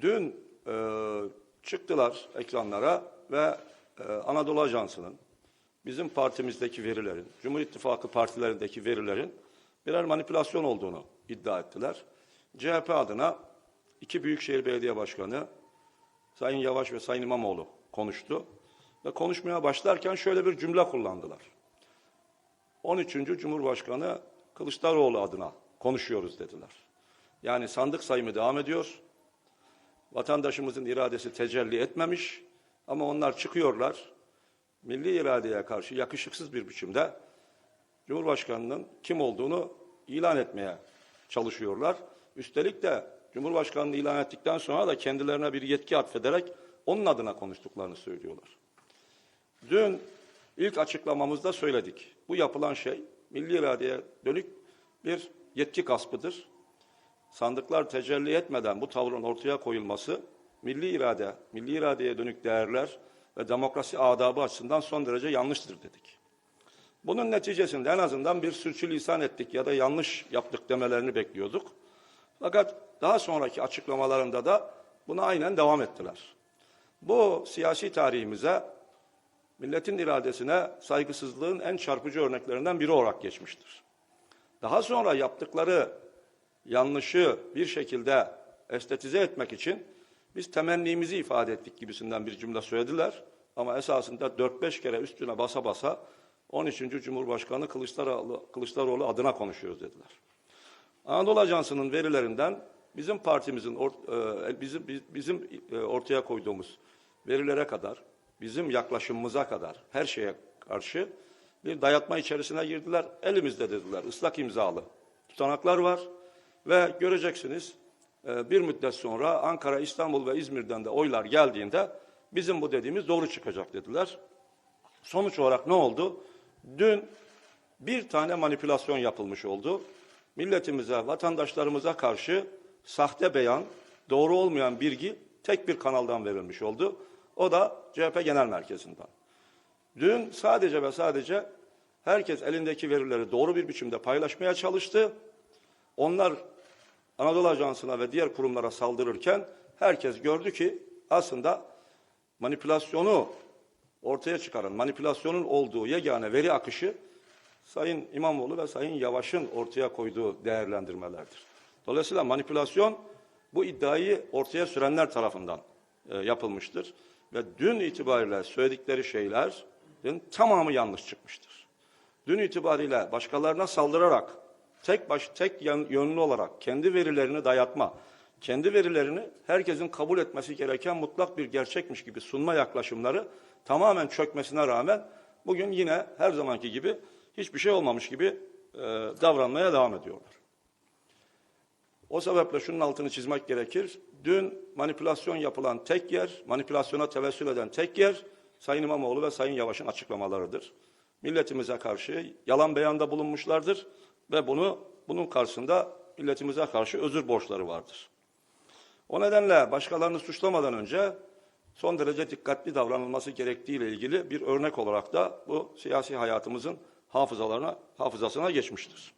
Dün e, çıktılar ekranlara ve e, Anadolu Ajansı'nın bizim partimizdeki verilerin, Cumhur İttifakı partilerindeki verilerin birer manipülasyon olduğunu iddia ettiler. CHP adına iki Büyükşehir Belediye Başkanı Sayın Yavaş ve Sayın İmamoğlu konuştu. Ve konuşmaya başlarken şöyle bir cümle kullandılar. 13. Cumhurbaşkanı Kılıçdaroğlu adına konuşuyoruz dediler. Yani sandık sayımı devam ediyor. Vatandaşımızın iradesi tecelli etmemiş ama onlar çıkıyorlar. Milli iradeye karşı yakışıksız bir biçimde Cumhurbaşkanının kim olduğunu ilan etmeye çalışıyorlar. Üstelik de Cumhurbaşkanlığı ilan ettikten sonra da kendilerine bir yetki atfederek onun adına konuştuklarını söylüyorlar. Dün ilk açıklamamızda söyledik. Bu yapılan şey milli iradeye dönük bir yetki gaspıdır. Sandıklar tecelli etmeden bu tavrın ortaya koyulması milli irade, milli iradeye dönük değerler ve demokrasi adabı açısından son derece yanlıştır dedik. Bunun neticesinde en azından bir sürçülisan ettik ya da yanlış yaptık demelerini bekliyorduk. Fakat daha sonraki açıklamalarında da buna aynen devam ettiler. Bu siyasi tarihimize milletin iradesine saygısızlığın en çarpıcı örneklerinden biri olarak geçmiştir. Daha sonra yaptıkları yanlışı bir şekilde estetize etmek için biz temennimizi ifade ettik gibisinden bir cümle söylediler. Ama esasında 4-5 kere üstüne basa basa 13. Cumhurbaşkanı Kılıçdaroğlu, Kılıçdaroğlu adına konuşuyoruz dediler. Anadolu Ajansı'nın verilerinden bizim partimizin e, bizim biz- bizim e, ortaya koyduğumuz verilere kadar, bizim yaklaşımımıza kadar her şeye karşı bir dayatma içerisine girdiler. Elimizde dediler ıslak imzalı tutanaklar var ve göreceksiniz e, bir müddet sonra Ankara, İstanbul ve İzmir'den de oylar geldiğinde bizim bu dediğimiz doğru çıkacak dediler. Sonuç olarak ne oldu? Dün bir tane manipülasyon yapılmış oldu. Milletimize, vatandaşlarımıza karşı sahte beyan, doğru olmayan bilgi tek bir kanaldan verilmiş oldu. O da CHP Genel Merkezi'nden. Dün sadece ve sadece herkes elindeki verileri doğru bir biçimde paylaşmaya çalıştı. Onlar Anadolu Ajansı'na ve diğer kurumlara saldırırken herkes gördü ki aslında manipülasyonu ortaya çıkaran, manipülasyonun olduğu yegane veri akışı Sayın İmamoğlu ve Sayın Yavaş'ın ortaya koyduğu değerlendirmelerdir. Dolayısıyla manipülasyon bu iddiayı ortaya sürenler tarafından e, yapılmıştır. Ve dün itibariyle söyledikleri şeylerin tamamı yanlış çıkmıştır. Dün itibariyle başkalarına saldırarak tek baş tek yönlü olarak kendi verilerini dayatma, kendi verilerini herkesin kabul etmesi gereken mutlak bir gerçekmiş gibi sunma yaklaşımları tamamen çökmesine rağmen bugün yine her zamanki gibi hiçbir şey olmamış gibi e, davranmaya devam ediyorlar. O sebeple şunun altını çizmek gerekir. Dün manipülasyon yapılan tek yer, manipülasyona tevessül eden tek yer Sayın İmamoğlu ve Sayın Yavaş'ın açıklamalarıdır. Milletimize karşı yalan beyanda bulunmuşlardır ve bunu bunun karşısında milletimize karşı özür borçları vardır. O nedenle başkalarını suçlamadan önce son derece dikkatli davranılması gerektiği ile ilgili bir örnek olarak da bu siyasi hayatımızın hafızalarına, hafızasına geçmiştir.